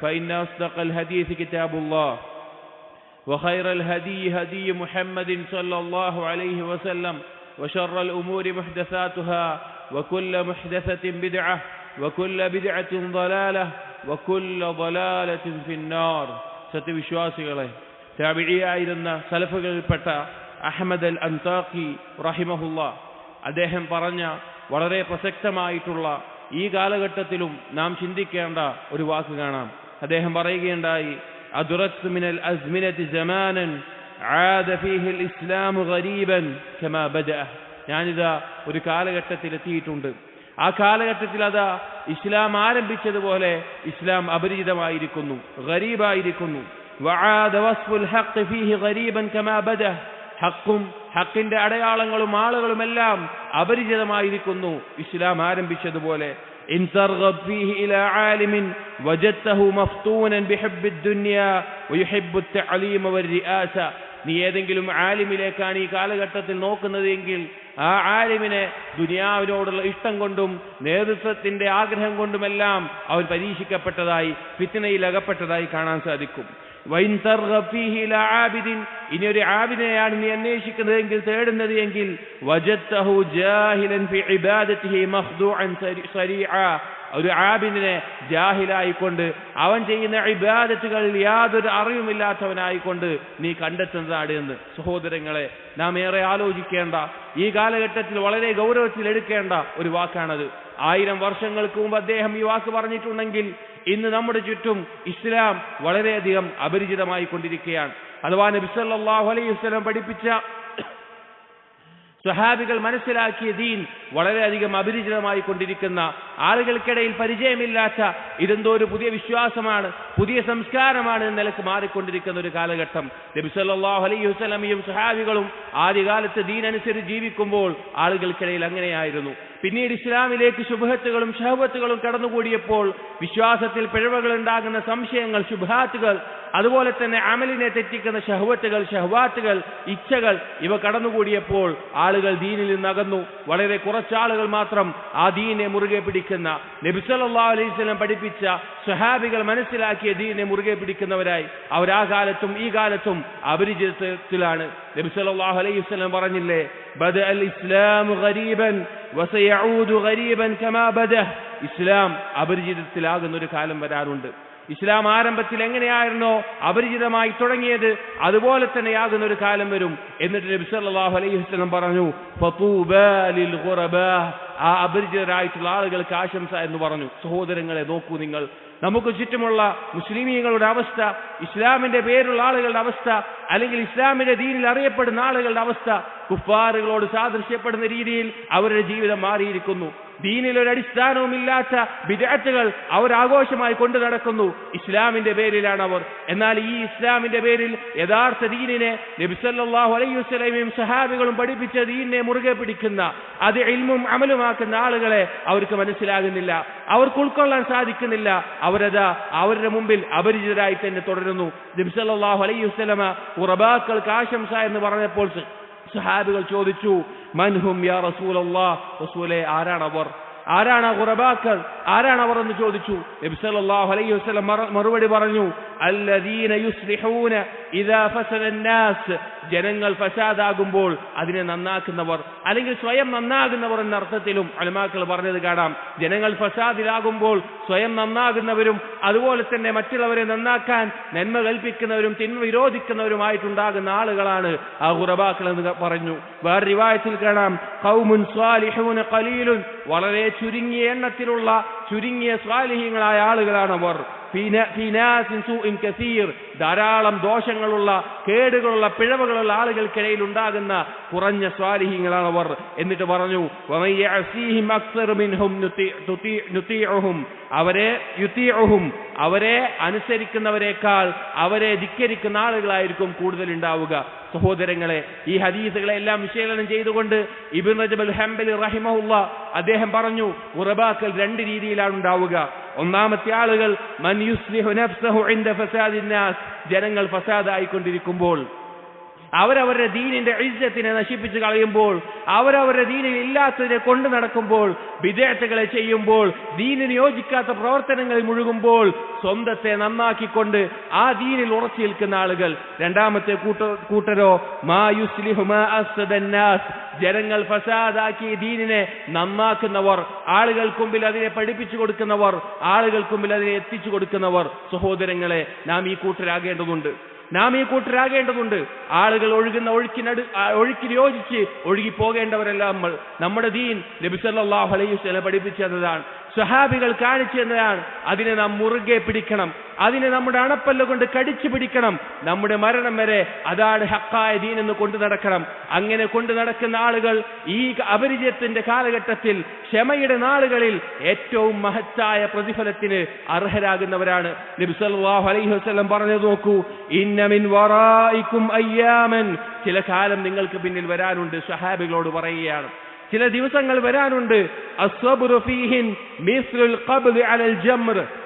فإن أصدق الحديث كتاب الله وخير الهدي هدي محمد صلى الله عليه وسلم وشر الأمور محدثاتها وكل محدثة بدعة وكل بدعة ضلالة وكل ضلالة في النار സത്യവിശ്വാസികളെ താബിഴിയായിരുന്ന സലഫുകളിൽപ്പെട്ട അഹമ്മദ് അൽ അൻതാഖി റഹിമഹുല്ല അദ്ദേഹം പറഞ്ഞ വളരെ പ്രസക്തമായിട്ടുള്ള ഈ കാലഘട്ടത്തിലും നാം ചിന്തിക്കേണ്ട ഒരു വാക്ക് കാണാം അദ്ദേഹം പറയുകയുണ്ടായി അദുറത്ത് മിനൽ അസ്മിനത്തി ജമാനൻ عاد فيه الإسلام غريبا كما بدأ ഞാനിതാ ഒരു കാലഘട്ടത്തിൽ എത്തിയിട്ടുണ്ട് ആ കാലഘട്ടത്തിൽ അതാ ഇസ്ലാം ആരംഭിച്ചതുപോലെ ഇസ്ലാം അപരിചിതമായിരിക്കുന്നു ഗരീബായിരിക്കുന്നു وعاد وصف الحق فيه غريبا كما بدأ ഹക്കും ഹക്കിന്റെ അടയാളങ്ങളും ആളുകളുമെല്ലാം അപരിചിതമായിരിക്കുന്നു ഇസ്ലാം ആരംഭിച്ചതുപോലെ إن ترغب فيه إلى عالم وجدته مفتونا بحب الدنيا ويحب التعليم والرئاسة നീ ഏതെങ്കിലും ആലിമിലേക്കാണ് ഈ കാലഘട്ടത്തിൽ നോക്കുന്നത് എങ്കിൽ ആ ആലിമിനെ ദുനിയാവിനോടുള്ള ഇഷ്ടം കൊണ്ടും നേതൃത്വത്തിന്റെ ആഗ്രഹം കൊണ്ടുമെല്ലാം അവൻ പരീക്ഷിക്കപ്പെട്ടതായി ഫിത്തിനയിൽ അകപ്പെട്ടതായി കാണാൻ സാധിക്കും ഇനി ഒരു ആബിദിനെയാണ് നീ അന്വേഷിക്കുന്നതെങ്കിൽ തേടുന്നത് എങ്കിൽ ഒരു ആബിദിനെ ജാഹിലായിക്കൊണ്ട് അവൻ ചെയ്യുന്ന ഇബാദത്തുകളിൽ യാതൊരു അറിവുമില്ലാത്തവനായിക്കൊണ്ട് നീ കണ്ടെത്തുന്നതാണ് എന്ന്. സഹോദരങ്ങളെ നാം ഏറെ ആലോചിക്കേണ്ട. ഈ കാലഘട്ടത്തിൽ വളരെ ഗൗരവത്തിൽ എടുക്കേണ്ട ഒരു വാക്കാണത്. ആയിരം വർഷങ്ങൾക്ക് മുമ്പ് അദ്ദേഹം ഈ വാക്ക് പറഞ്ഞിട്ടുണ്ടെങ്കിൽ ഇന്ന് നമ്മുടെ ചുറ്റും ഇസ്ലാം വളരെയധികം അപരിചിതമായി കൊണ്ടിരിക്കുകയാണ് അഥവാ നബിസല്ലാഹു അലൈഹി വസ്ലം പഠിപ്പിച്ച സ്വഹാബികൾ മനസ്സിലാക്കിയ ദീൻ വളരെയധികം അപരിചിതമായി കൊണ്ടിരിക്കുന്ന ആളുകൾക്കിടയിൽ പരിചയമില്ലാത്ത ഇതെന്തോ ഒരു പുതിയ വിശ്വാസമാണ് പുതിയ സംസ്കാരമാണ് എന്ന നിലയ്ക്ക് മാറിക്കൊണ്ടിരിക്കുന്ന ഒരു കാലഘട്ടം. നബി സല്ലല്ലാഹു അലൈഹി വസ്ലമിയും സഹാബികളും ആദ്യകാലത്ത് ദീനനുസരിച്ച് ജീവിക്കുമ്പോൾ ആളുകൾക്കിടയിൽ അങ്ങനെയായിരുന്നു. പിന്നീട് ഇസ്ലാമിലേക്ക് ശുഭഹത്തുകളും ഷഹബത്തുകളും കടന്നുകൂടിയപ്പോൾ വിശ്വാസത്തിൽ പിഴവുകൾ ഉണ്ടാകുന്ന സംശയങ്ങൾ ശുഭാത്തുകൾ അതുപോലെ തന്നെ അമലിനെ തെറ്റിക്കുന്ന ഷഹവത്തുകൾ ഷഹവാത്തുകൾ ഇച്ഛകൾ ഇവ കടന്നുകൂടിയപ്പോൾ ആളുകൾ ദീനിൽ നിന്നകന്നു. വളരെ കുറച്ചാളുകൾ മാത്രം ആ ദീനെ മുറുകെ പിടിക്കുന്ന നബിസല്ലാ അലൈഹി സ്വലം പഠിപ്പിച്ച സ്വഹാബികൾ മനസ്സിലാക്കിയ ദീനെ മുറുകെ പിടിക്കുന്നവരായി അവരാ കാലത്തും ഈ കാലത്തും അപരിചിതത്തിലാണ്. നബിസല്ലാഹു അലൈഹി സ്വലം പറഞ്ഞില്ലേ ബദ അൽ ഇസ്ലാം ഗരീബൻ ഗരീബൻ കമാ ബദ ഇസ്ലാം അപരിചിതത്തിലാകുന്ന ഒരു കാലം വരാറുണ്ട്. ഇസ്ലാം ആരംഭത്തിൽ എങ്ങനെയായിരുന്നോ അപരിചിതമായി തുടങ്ങിയത് അതുപോലെ തന്നെയാകുന്ന ഒരു കാലം വരും. എന്നിട്ട് നബി സല്ലല്ലാഹു അലൈഹി വസല്ലം പറഞ്ഞു ഖുറബാ ആ അപരിചിതരായിട്ടുള്ള ആളുകൾക്ക് ആശംസ എന്ന് പറഞ്ഞു. സഹോദരങ്ങളെ നോക്കൂ നിങ്ങൾ. നമുക്ക് ചുറ്റുമുള്ള മുസ്ലിമീങ്ങളുടെ അവസ്ഥ ഇസ്ലാമിന്റെ പേരുള്ള ആളുകളുടെ അവസ്ഥ അല്ലെങ്കിൽ ഇസ്ലാമിന്റെ ദീനിൽ അറിയപ്പെടുന്ന ആളുകളുടെ അവസ്ഥ കുഫാറുകളോട് സാദൃശ്യപ്പെടുന്ന രീതിയിൽ അവരുടെ ജീവിതം മാറിയിരിക്കുന്നു. ദീനിൽ ഒരു അടിസ്ഥാനവുമില്ലാത്ത വിദഗ്ധകൾ അവർ ആഘോഷമായി കൊണ്ടു നടക്കുന്നു. ഇസ്ലാമിന്റെ പേരിലാണ് അവർ. എന്നാൽ ഈ ഇസ്ലാമിന്റെ പേരിൽ യഥാർത്ഥ ദീനിനെ നബിസല്ലാഹു അലൈഹി വസ്ലമയും സഹാബികളും പഠിപ്പിച്ച ദീനിനെ മുറുകെ പിടിക്കുന്ന അത് ഇൽമും അമലുമാക്കുന്ന ആളുകളെ അവർക്ക് മനസ്സിലാകുന്നില്ല. അവർക്ക് ഉൾക്കൊള്ളാൻ സാധിക്കുന്നില്ല. അവരതാ അവരുടെ മുമ്പിൽ അപരിചിതരായി തന്നെ തുടരുന്നു. നബിസല്ലാഹു അലൈഹി വസ്ലമ ഉറബാക്കൾക്ക് ആശംസ എന്ന് പറഞ്ഞപ്പോൾ സഹാബികൾ ചോദിച്ചു മൻഹും യാ റസൂലല്ലാ? റസൂലെ ആരാണവർ? ആരാണ് ഖുറബാക്കർ ആരാണ് അവർ എന്ന് ചോദിച്ചു? നബി സല്ലല്ലാഹു അലൈഹി വസല്ലം മറുപടി പറഞ്ഞു അല്ലദീന യുസ്ലിഹൂന ഇദാ ഫസദ നാസ്. ജനങ്ങൾ ഫസാദ് ആകുമ്പോൾ അതിനെ നന്നാക്കുന്നവർ അല്ലെങ്കിൽ സ്വയം നന്നാകുന്നവർ എന്ന അർത്ഥത്തിലും അലമാക്കൾ പറഞ്ഞത് കാണാം. ജനങ്ങൾ ഫസാദിലാകുമ്പോൾ സ്വയം നന്നാകുന്നവരും അതുപോലെ തന്നെ മറ്റുള്ളവരെ നന്നാക്കാൻ നന്മ കൽപ്പിക്കുന്നവരും തിന്മ വിരോധിക്കുന്നവരുമായിട്ടുണ്ടാകുന്ന ആളുകളാണ് ആ ഖുറബാക്കൾ എന്ന് പറഞ്ഞു. വേറെ റിവായത്തിൽ കാണാം ഖൗമുൻ സ്വാലിഹൂന ഖലീലുൻ. വളരെ ചുരുങ്ങിയ എണ്ണത്തിലുള്ള ചുരുങ്ങിയ സ്വാലിഹ്യങ്ങളായ ആളുകളാണ് അവർ. ധാരാളം ദോഷങ്ങളുള്ള കേടുകളുള്ള പിഴവുകളുള്ള ആളുകൾക്കിടയിൽ ഉണ്ടാകുന്ന കുറഞ്ഞ സ്വാലിഹ്യങ്ങളാണ് അവർ. എന്നിട്ട് പറഞ്ഞു "വമൻ യഅസിഹിം അക്സറു മിൻഹും നുതി- അവരെ അവരെ അനുസരിക്കുന്നവരെക്കാൾ അവരെ ധിക്കരിക്കുന്ന ആളുകളായിരിക്കും കൂടുതൽ ഉണ്ടാവുക സഹോദരങ്ങളെ ഈ ഹദീസുകളെ എല്ലാം വിശകലനം ചെയ്തുകൊണ്ട് ഇബിൻ റജബൽ ഹംബലി റഹിമഹുല്ല അദ്ദേഹം പറഞ്ഞു ഉറബാക്കൽ രണ്ട് രീതിയിലാണ് ഉണ്ടാവുക. ഒന്നാമത്തെ ആളുകൾ മൻ യുസ്ലിഹു നഫ്സഹു ഇൻദ ഫസാദിന്നാസ് ജനങ്ങൾ ഫസാദായിക്കൊണ്ടിരിക്കുമ്പോൾ അവരവരുടെ ദീനിന്റെ ഇജ്ജത്തിനെ നശിപ്പിച്ചു കളയുമ്പോൾ അവരവരുടെ ദീനിൽ ഇല്ലാത്തതിനെ കൊണ്ടു നടക്കുമ്പോൾ വിദേഹത്തുകളെ ചെയ്യുമ്പോൾ ദീനിന് യോജിക്കാത്ത പ്രവർത്തനങ്ങളിൽ മുഴുകുമ്പോൾ സ്വന്തത്തെ നന്നാക്കിക്കൊണ്ട് ആ ദീനിൽ ഉറച്ചു നിൽക്കുന്ന ആളുകൾ. രണ്ടാമത്തെ കൂട്ടരോ ജനങ്ങൾ ഫസാദാക്കി ദീനിനെ നന്നാക്കുന്നവർ ആളുകൾക്ക് മുമ്പിൽ അതിനെ പഠിപ്പിച്ചു കൊടുക്കുന്നവർ ആളുകൾക്ക് മുമ്പിൽ അതിനെ എത്തിച്ചു കൊടുക്കുന്നവർ സഹോദരങ്ങളെ നാം ഈ കൂട്ടരാകേണ്ടതുണ്ട്. നാം ഈ കൂട്ടരാകേണ്ടതുണ്ട്. ആളുകൾ ഒഴുകുന്ന ഒഴുക്കിനടു ഒഴുക്കിന് യോജിച്ച് ഒഴുകി നമ്മൾ നമ്മുടെ ദീൻ നബി സല്ലല്ലാഹു അലൈഹി സ്വല പഠിപ്പിച്ചു സ്വഹാബികൾ കാണിച്ചു തന്നതാണ്. അതിനെ നാം മുറുകെ പിടിക്കണം. അതിനെ നമ്മുടെ അണപ്പല്ല കൊണ്ട് കടിച്ചു പിടിക്കണം. നമ്മുടെ മരണം വരെ അതാണ് ഹക്കായ ദീൻ എന്ന് കൊണ്ടു നടക്കണം. അങ്ങനെ കൊണ്ടു നടക്കുന്ന ആളുകൾ ഈ അപരിചയത്തിന്റെ കാലഘട്ടത്തിൽ ക്ഷമയുടെ നാളുകളിൽ ഏറ്റവും മഹത്തായ പ്രതിഫലത്തിന് അർഹരാകുന്നവരാണ്. അലൈഹി പറഞ്ഞു നോക്കൂ അയ്യാമൻ. ചില കാലം നിങ്ങൾക്ക് പിന്നിൽ വരാനുണ്ട് സ്വഹാബികളോട് പറയുകയാണ്. ചില ദിവസങ്ങൾ വരാനുണ്ട്.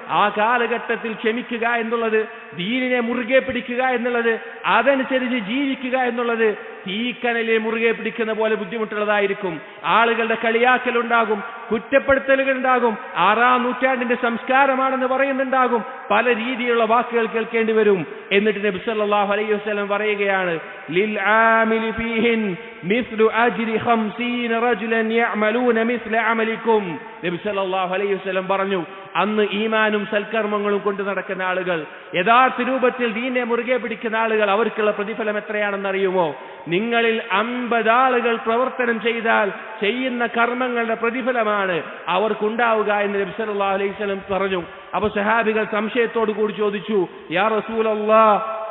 ആ കാലഘട്ടത്തിൽ ക്ഷമിക്കുക എന്നുള്ളത് ദീനിനെ മുറുകെ പിടിക്കുക എന്നുള്ളത് അതനുസരിച്ച് ജീവിക്കുക എന്നുള്ളത് തീക്കനലെ മുറുകെ പിടിക്കുന്ന പോലെ ബുദ്ധിമുട്ടുള്ളതായിരിക്കും. ആളുകളുടെ കളിയാക്കലുണ്ടാകും കുറ്റപ്പെടുത്തലുകൾ ഉണ്ടാകും ആറാം നൂറ്റാണ്ടിന്റെ സംസ്കാരമാണെന്ന് പറയുന്നുണ്ടാകും പല രീതിയിലുള്ള വാക്കുകൾ കേൾക്കേണ്ടി വരും. എന്നിട്ട് നബി സല്ലല്ലാഹു അലൈഹി വസല്ലം പറയുകയാണ് ലിൽ ആമിലി ഫീഹിൻ മിസ്ലു അജ്രി 50 റജുലൻ യഅമലൂന മിസ്ല അമലിക്കും. നബി സല്ലല്ലാഹു അലൈഹി വസല്ലം പറഞ്ഞു അന്ന് ഈമാനും സൽക്കർമ്മങ്ങളും കൊണ്ട് നടക്കുന്ന ആളുകൾ യഥാർത്ഥ രൂപത്തിൽ ദീനെ മുറുകെ പിടിക്കുന്ന ആളുകൾ അവർക്കുള്ള പ്രതിഫലം എത്രയാണെന്ന് അറിയുമോ? നിങ്ങളിൽ അമ്പത് ആളുകൾ പ്രവർത്തനം ചെയ്താൽ ചെയ്യുന്ന കർമ്മങ്ങളുടെ പ്രതിഫലമാണ് അവർക്കുണ്ടാവുക എന്ന് നബി സല്ലല്ലാഹു പറഞ്ഞു. അപ്പൊ സഹാബികൾ സംശയത്തോടു കൂടി ചോദിച്ചു യാ റസൂലല്ലാ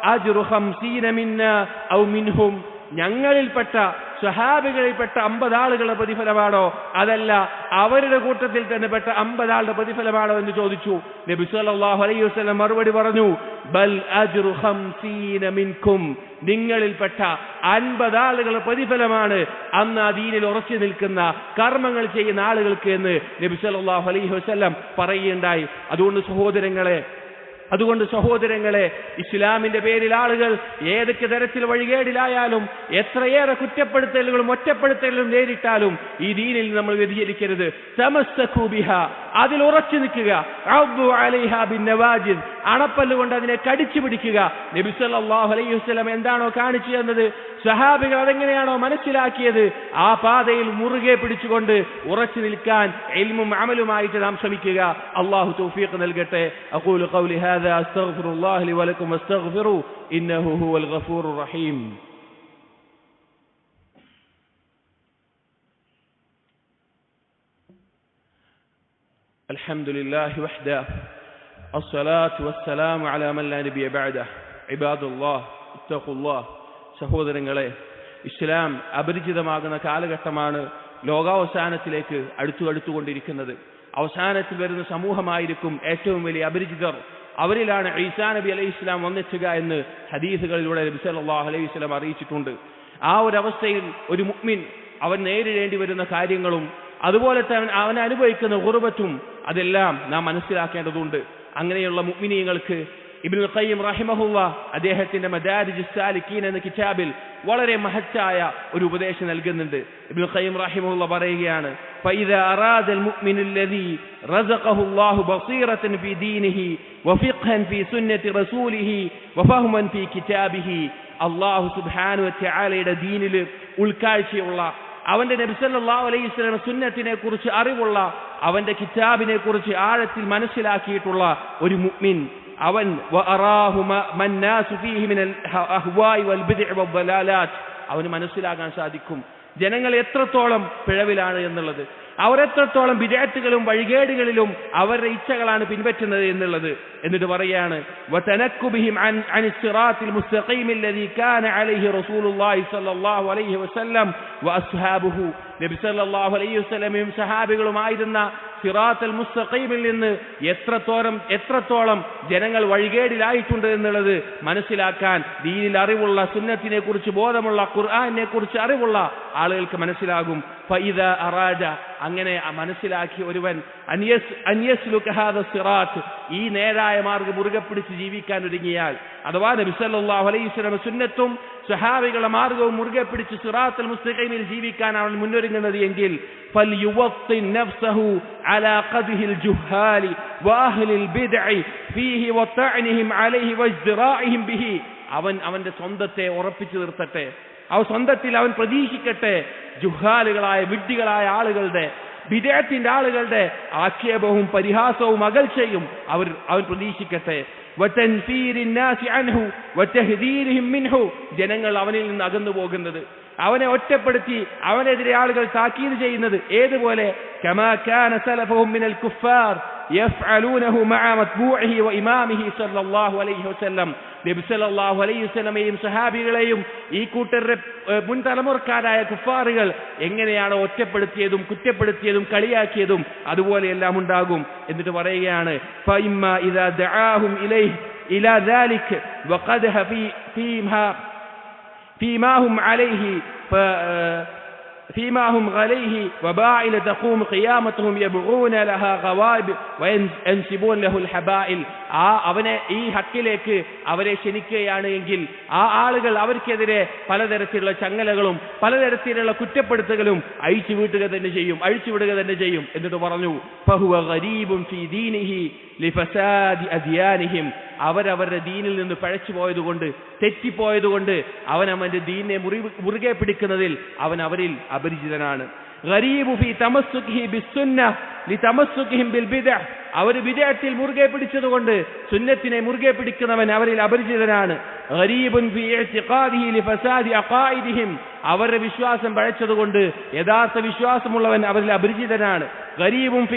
അജ്റു 50 മിന്ന ഔ മിൻഹും? ഞങ്ങളിൽപ്പെട്ട സ്വഹാബികളിൽപ്പെട്ട അമ്പത് ആളുകളുടെ പ്രതിഫലമാണോ? അതല്ല അവരുടെ കൂട്ടത്തിൽ തന്നെ പെട്ട അമ്പത് ആളുടെ പ്രതിഫലമാണോ എന്ന് ചോദിച്ചു. നബി സല്ലല്ലാഹു അലൈഹി വസല്ലം മറുപടി പറഞ്ഞു ബൽ അജ്റു 50 മിൻകും. നിങ്ങളിൽപ്പെട്ട അൻപത് ആളുകളുടെ പ്രതിഫലമാണ് അന്ന് ആ ദീനിൽ ഉറച്ചു നിൽക്കുന്ന കർമ്മങ്ങൾ ചെയ്യുന്ന ആളുകൾക്ക് എന്ന് നബി സല്ലല്ലാഹു അലൈഹി വസല്ലം പറയുകയുണ്ടായി. അതുകൊണ്ട് സഹോദരങ്ങളെ അതുകൊണ്ട് സഹോദരങ്ങളെ ഇസ്ലാമിന്റെ പേരിൽ ആളുകൾ ഏതൊക്കെ തരത്തിൽ വഴികേടിലായാലും എത്രയേറെ കുറ്റപ്പെടുത്തലുകളും ഒറ്റപ്പെടുത്തലുകളും നേരിട്ടാലും ഈ ദീനിൽ നമ്മൾ വ്യതിചരിക്കരുത് തമസ്തൂബിഹ അതിൽ ഉറച്ചു നിൽക്കുക. അണപ്പല്ലുകൊണ്ട് അതിനെ കടിച്ചു പിടിക്കുക. നബി സല്ലല്ലാഹു അലൈഹി വസല്ലം എന്താണോ കാണിച്ചു തന്നത്? സഹാബികൾ അതെങ്ങനെയാണോ മനസ്സിലാക്കിയത്? ആ പാതയിൽ മുറുകെ പിടിച്ചുകൊണ്ട് ഉറച്ചു നിൽക്കാൻ എൽമും അമലുമായിട്ട് നാം ശ്രമിക്കുക. അള്ളാഹു തൗഫീഖ് നൽകട്ടെ. അഖൂലു ഖൗലി ഹാദാ അസ്തഗ്ഫിറുല്ലാഹി ലി വലക്കും വസ്തഗ്ഫിറു ഇന്നഹു ഹുവൽ ഗഫൂറുർ റഹീം الحمد لله وحده الصلاة والسلام على من لا نبي بعده عباد الله اتقوا الله സഹോദരങ്ങളെ ഇസ്ലാം അപരിചിതമാകുന്ന കാലഘട്ടമാണ് ലോകാവസാനത്തിലേക്ക് അടുത്തു അടുത്തുകൊണ്ടിരിക്കുന്നത് അവസാനത്തിൽ വരുന്ന സമൂഹമായിരിക്കും ഏറ്റവും വലിയ അപരിചിതർ അവരിലാണ് ഈസാ നബി അലൈഹി ഇസ്ലാം വന്നെത്തുക എന്ന് ഹദീസുകളിലൂടെ നബി സല്ലല്ലാഹു അലൈഹി വസല്ലം അറിയിച്ചിട്ടുണ്ട്. ആ ഒരു അവസ്ഥയിൽ ഒരു മുഅ്മിൻ അവൻ നേരിടേണ്ടി വരുന്ന കാര്യങ്ങളും അതുപോലെ തന്നെ അവൻ അനുഭവിക്കുന്ന ഗുർബത്തും അതെല്ലാം നാം മനസ്സിലാക്കേണ്ടതുണ്ട്. അങ്ങനെയുള്ള മുഅ്മിനീങ്ങൾക്ക് ഇബ്നുൽ ഖയ്യിം റഹിമഹുല്ല അദ്ദേഹത്തിന്റെ മദാരിജ് സാലിക്കീൻ എന്ന കിതാബിൽ വളരെ മഹത്തായ ഒരു ഉപദേശം നൽകുന്നുണ്ട് ഇബ്നുൽ ഖയ്യിം റഹിമഹുല്ല പറയുകയാണ് فإذا أراد المؤمن الذي رزقه الله بصيرة في دينه وفقها في سنة رسوله وفهما في كتابه അള്ളാഹു സുബ്ഹാനു വതആലയുടെ ദീനിൽ ഉൾക്കാഴ്ചയുള്ള അവന്റെ നബി സല്ലല്ലാഹു അലൈഹി വസല്ലം സുന്നത്തിനെ കുറിച്ച് അറിവുള്ള അവന്റെ കിതാബിനെ കുറിച്ച് ആഴത്തിൽ മനസ്സിലാക്കിയിട്ടുള്ള ഒരു മുഅ്മിൻ അവൻ അവന് മനസ്സിലാകാൻ സാധിക്കും. ജനങ്ങൾ എത്രത്തോളം പിഴവിലാണ് എന്നുള്ളത്. അവരെത്രത്തോളം വിജയത്തുകളും വഴികേടുകളിലും അവരുടെ ഇച്ഛകളാണ് പിൻപറ്റുന്നത് എന്നുള്ളത്. എന്നിട്ട് പറയാണ് മുസ്തഖീമിൽ നബിസല്ലാഹു അലൈഹി വസ്ലമയും സഹാബികളുമായിരുന്ന സിറാത്തൽ മുസ്തഖീമിൽ നിന്ന് എത്രത്തോളം എത്രത്തോളം ജനങ്ങൾ വഴികേടിലായിട്ടുണ്ട് എന്നുള്ളത് മനസ്സിലാക്കാൻ ദീനിൽ അറിവുള്ള സുന്നത്തിനെ കുറിച്ച് ബോധമുള്ള ഖുർആാനിനെ കുറിച്ച് അറിവുള്ള ആളുകൾക്ക് മനസ്സിലാകും. ഫൈദ അറാജ അങ്ങനെ മനസ്സിലാക്കി ഒരുവൻ അന്യസ് അന്യസ് ലുക്കഹാദ സിറാത്ത് ഈ നേരായ മാർഗം മുറുകെ പിടിച്ച് ജീവിക്കാൻ ഒരുങ്ങിയാൽ അഥവാ നബിസല്ലാഹു അലൈഹി സ്വലമ സുന്നത്തും സഹാബികളെ മാർഗവും മുറുകെ പിടിച്ച് സിറാത്തൽ മുസ്തഖൈമിൽ ജീവിക്കാൻ അവൻ മുന്നൊരുങ്ങുന്നത് എങ്കിൽ അവൻ അവന്റെ സ്വന്തത്തെ ഉറപ്പിച്ചു നിർത്തട്ടെ. അവ സ്വന്തത്തിൽ അവൻ പ്രതീക്ഷിക്കട്ടെ. ജുഹാലുകളായ വിഡ്ഢികളായ ആളുകളുടെ വിജയത്തിന്റെ ആളുകളുടെ ആക്ഷേപവും പരിഹാസവും അകൽച്ചയും അവർ അവൻ പ്രതീക്ഷിക്കട്ടെ. ജനങ്ങൾ അവനിൽ നിന്ന് അകന്നു പോകുന്നത്. അവനെ ഒറ്റപ്പെടുത്തി അവനെതിരെ ആളുകൾ താക്കീത് ചെയ്യുന്നത്. ഏതുപോലെ? യഫ്അലൂനഹു മഅ മത്ബൂഇഹി വ ഇമാമിഹി സല്ലല്ലാഹു അലൈഹി വസല്ലം. നബി സല്ലല്ലാഹു അലൈഹി വസല്ലമയും സഹാബികളെയും ഈ കൂട്ടരുടെ മുൻതലമുറക്കാരായ കുഫാറുകൾ എങ്ങനെയാണ് ഒറ്റപ്പെടുത്തിയതും കുറ്റപ്പെടുത്തിയതും കളിയാക്കിയതും അതുപോലെയെല്ലാം ഉണ്ടാകും എന്നിട്ട് പറയുകയാണ് ഫഇമ്മ ഇദാ ദആഹും ഇലൈഹി ഇലാ ദാലിക് വഖദഹ ഫീ ഫീമാ ഫീമാ അലൈഹി فيما هم عليه وباعل تقوم قيامتهم يبغون لها غوائب وينسبون له الحبائل ആ അവനെ ഈ ഹക്കിലേക്ക് അവരെ ക്ഷണിക്കുകയാണ് എങ്കിൽ ആ ആളുകൾ അവർക്കെതിരെ പലതരത്തിലുള്ള ചങ്ങലകളും പലതരത്തിലുള്ള കുറ്റപ്പെടുത്തലും അഴിച്ചു വീട്ടുക തന്നെ ചെയ്യും അഴിച്ചുവിടുക തന്നെ ചെയ്യും എന്നിട്ട് പറഞ്ഞു അവരവരുടെ ദീനിൽ നിന്ന് പഴച്ചു പോയതുകൊണ്ട് തെറ്റിപ്പോയതുകൊണ്ട് അവൻ അവന്റെ ദീനിനെ മുറി മുറുകെ പിടിക്കുന്നതിൽ അവൻ അവരിൽ അപരിചിതനാണ്. ഗരീബു ഫീ തമസ്സുഖിഹി ബിസ്സുന്ന ലിതമസ്സുഖിഹിം ബിൽ ബിദ്അ. അവർ വിജയത്തിൽ മുറുകെ പിടിച്ചതുകൊണ്ട് സുന്നത്തിനെ മുറുകെ പിടിക്കുന്നവൻ അവരിൽ അപരിചിതനാണ്. അവരുടെ വിശ്വാസം പഴച്ചതുകൊണ്ട് യഥാർത്ഥ വിശ്വാസമുള്ളവൻ അവരിൽ അപരിചിതനാണ്. ഗരീബും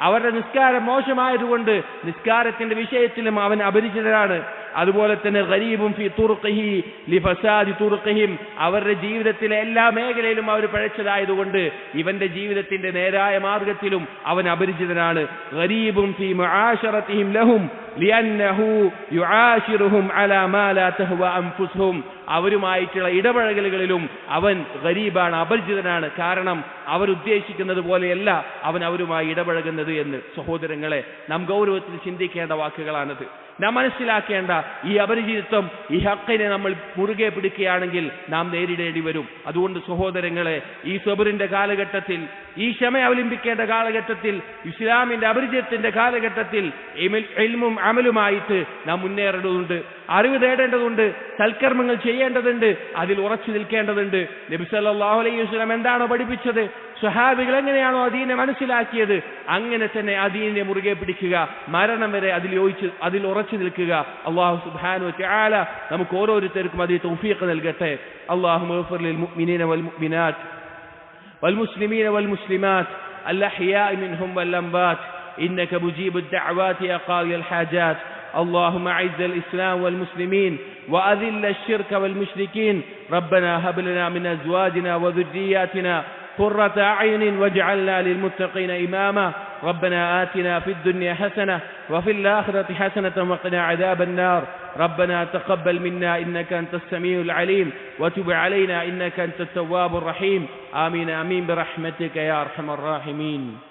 അവരുടെ നിസ്കാരം മോശമായതുകൊണ്ട് നിസ്കാരത്തിന്റെ വിഷയത്തിലും അവൻ അപരിചിതനാണ്. അതുപോലെ തന്നെ ഗരീബും ഫി തുർഖിഹി ലിഫസാദി തുർഖിഹിം അവരുടെ ജീവിതത്തിലെ എല്ലാ മേഖലയിലും അവർ പഴച്ചതായതുകൊണ്ട് ഇവന്റെ ജീവിതത്തിന്റെ നേരായ മാർഗത്തിലും അവൻ അപരിചിതനാണ്. ഗരീബും ഫി മുആശറതിഹിം ലഹും ലിഅന്നഹു യുആശിറുഹും അലാ മാ ലാ തഹ്വ അൻഫുസുഹും. അവരുമായിട്ടുള്ള ഇടപഴകലുകളിലും അവൻ ഗരീബാണ് അപരിചിതനാണ്. കാരണം അവരുദ്ദേശിക്കുന്നത് പോലെയല്ല അവൻ അവരുമായി ഇടപഴകുന്നത് എന്ന്. സഹോദരങ്ങളെ നാം ഗൗരവത്തിൽ ചിന്തിക്കേണ്ട വാക്കുകളാണത്. നാം മനസ്സിലാക്കേണ്ട ഈ അപരിചിതത്വം ഈ ഹക്കിനെ നമ്മൾ മുറുകെ പിടിക്കുകയാണെങ്കിൽ നാം നേരിടേണ്ടി വരും. അതുകൊണ്ട് സഹോദരങ്ങളെ ഈ സബറിന്റെ കാലഘട്ടത്തിൽ ഈ ക്ഷമ അവലംബിക്കേണ്ട കാലഘട്ടത്തിൽ ഇസ്ലാമിന്റെ അപരിചയത്തിന്റെ കാലഘട്ടത്തിൽ എൽമും അമലുമായിട്ട് നാം മുന്നേറേണ്ടതുണ്ട് അറിവ് നേടേണ്ടതുണ്ട് സൽക്കർമ്മങ്ങൾ ചെയ്യേണ്ടതുണ്ട് അതിൽ ഉറച്ചു നിൽക്കേണ്ടതുണ്ട് നബി സല്ലല്ലാഹു അലൈഹി വസല്ലം എന്താണോ പഠിപ്പിച്ചത് സ്വഹാബികൾ എങ്ങനെയാണോ അദീനെ മനസ്സിലാക്കിയത് അങ്ങനെ തന്നെ അദീനെ മുറുകെ പിടിക്കുക മരണം വരെ അതിൽ യോജിച്ച് അതിൽ ഉറച്ചു നിൽക്കുക അള്ളാഹു സുബ്ഹാനഹു വതആല നമുക്ക് ഓരോരുത്തർക്കും അതിൽ തൗഫീഖ് നൽകട്ടെ അള്ളാഹു മഗ്ഫിർ ലിൽ മുഅ്മിനീന വൽ മുഅ്മിനാത്ത് والمسلمين والمسلمات الأحياء منهم والأموات إنك مجيب الدعوات يا قاضي الحاجات. اللهم أعز الإسلام والمسلمين وأذل الشرك والمشركين. ربنا هب لنا من أزواجنا وذرياتنا قرة أعين واجعلنا للمتقين إماما. ربنا آتنا في الدنيا حسنة وفي الآخرة حسنة وقنا عذاب النار. ربنا تقبل منا إنك أنت السميع العليم وتب علينا إنك أنت التواب الرحيم. آمين آمين برحمتك يا أرحم الراحمين.